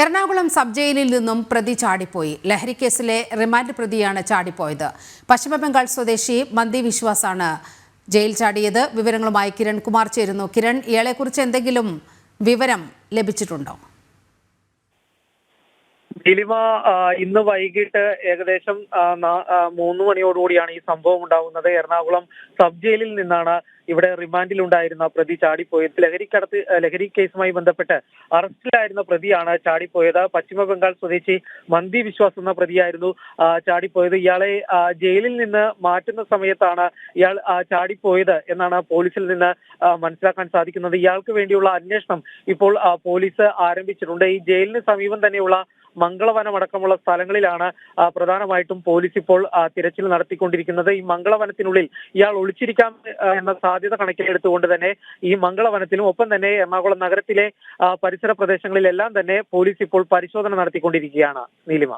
Ernakulam sub ജയിലിൽ നിന്നും പ്രതി ചാടിപ്പോയി. ലഹരിക്കേസിലെ റിമാൻഡ് പ്രതിയാണ് ചാടിപ്പോയത്. പശ്ചിമബംഗാൾ സ്വദേശി മന്ദി വിശ്വാസാണ് ജയിൽ ചാടിയത്. വിവരങ്ങളുമായി കിരൺ കുമാർ ചേരുന്നു. കിരൺ ഇയാളെക്കുറിച്ച് എന്തെങ്കിലും വിവരം ലഭിച്ചിട്ടുണ്ടോ? ആ, ഇന്ന് വൈകിട്ട് ഏകദേശം മൂന്ന് മണിയോടുകൂടിയാണ് ഈ സംഭവം ഉണ്ടാകുന്നത് എറണാകുളം സബ് ജയിലിൽ നിന്നാണ് ഇവിടെ റിമാൻഡിലുണ്ടായിരുന്ന പ്രതി ചാടിപ്പോയത്. ലഹരിക്കടത്ത് ലഹരി കേസുമായി ബന്ധപ്പെട്ട് അറസ്റ്റിലായിരുന്ന പ്രതിയാണ് ചാടിപ്പോയത്. പശ്ചിമ ബംഗാൾ സ്വദേശി മന്ദി വിശ്വാസ് എന്ന പ്രതിയായിരുന്നു ചാടിപ്പോയത്. ഇയാളെ ജയിലിൽ നിന്ന് മാറ്റുന്ന സമയത്താണ് ഇയാൾ ചാടിപ്പോയത് എന്നാണ് പോലീസിൽ നിന്ന് മനസ്സിലാക്കാൻ സാധിക്കുന്നത്. ഇയാൾക്ക് വേണ്ടിയുള്ള അന്വേഷണം ഇപ്പോൾ പോലീസ് ആരംഭിച്ചിട്ടുണ്ട്. ഈ ജയിലിന് സമീപം തന്നെയുള്ള മംഗളവനം അടക്കമുള്ള സ്ഥലങ്ങളിലാണ് പ്രധാനമായിട്ടും പോലീസ് ഇപ്പോൾ തിരച്ചിൽ നടത്തിക്കൊണ്ടിരിക്കുന്നത്. ഈ മംഗളവനത്തിനുള്ളിൽ ഇയാൾ ഒളിച്ചിരിക്കാം എന്ന സാധ്യത കണക്കിലെടുത്തുകൊണ്ട് തന്നെ ഈ മംഗളവനത്തിലും ഒപ്പം തന്നെ എറണാകുളം നഗരത്തിലെ പരിസര പ്രദേശങ്ങളിലെല്ലാം തന്നെ പോലീസ് ഇപ്പോൾ പരിശോധന നടത്തിക്കൊണ്ടിരിക്കുകയാണ്. നീലിമ.